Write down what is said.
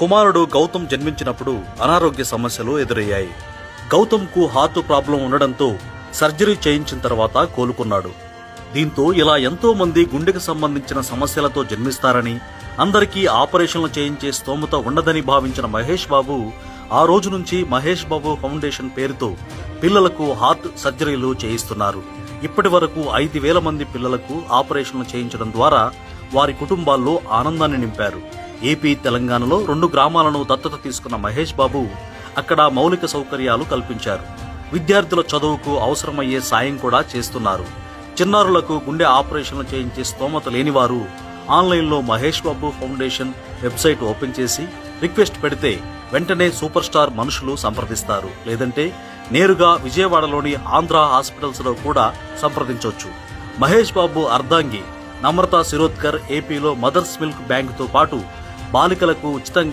కుమారుడు గౌతమ్ జన్మించినప్పుడు అనారోగ్య సమస్యలు ఎదురయ్యాయి. గౌతమ్కు హార్ట్ ప్రాబ్లం ఉండడంతో సర్జరీ చేయించిన తర్వాత కోలుకున్నాడు. దీంతో ఇలా ఎంతో మంది గుండెకు సంబంధించిన సమస్యలతో జన్మిస్తారని అందరికీ ఆపరేషన్లు చేయించే స్తోమత ఉండదని భావించిన మహేష్ బాబు ఆ రోజు నుంచి మహేష్ బాబు ఫౌండేషన్ పేరుతో పిల్లలకు హార్ట్ సర్జరీలు చేయిస్తున్నారు. ఇప్పటి వరకు ఐదు వేల మంది పిల్లలకు ఆపరేషన్లు చేయించడం ద్వారా వారి కుటుంబాల్లో ఆనందాన్ని నింపారు. ఏపీ తెలంగాణలో రెండు గ్రామాలను దత్తత తీసుకున్న మహేష్ బాబు అక్కడ మౌలిక సౌకర్యాలు కల్పించారు. విద్యార్థుల చదువుకు అవసరమయ్యే సాయం కూడా చేస్తున్నారు. చిన్నారులకు గుండె ఆపరేషన్లు చేయించే స్తోమత లేనివారు ఆన్లైన్లో Mahesh Babu foundation website open చేసి రిక్వెస్ట్ పెడితే వెంటనే సూపర్ స్టార్ మనుషులు సంప్రదిస్తారు. లేదంటే నేరుగా విజయవాడలోని ఆంధ్ర హాస్పిటల్స్లో కూడా సంప్రదించవచ్చు మహేష్ బాబు అర్ధాంగి నమ్రత శిరోద్కర్ ఏపీలో మదర్స్ మిల్క్ బ్యాంకుతో పాటు బాలికలకు ఉచితంగా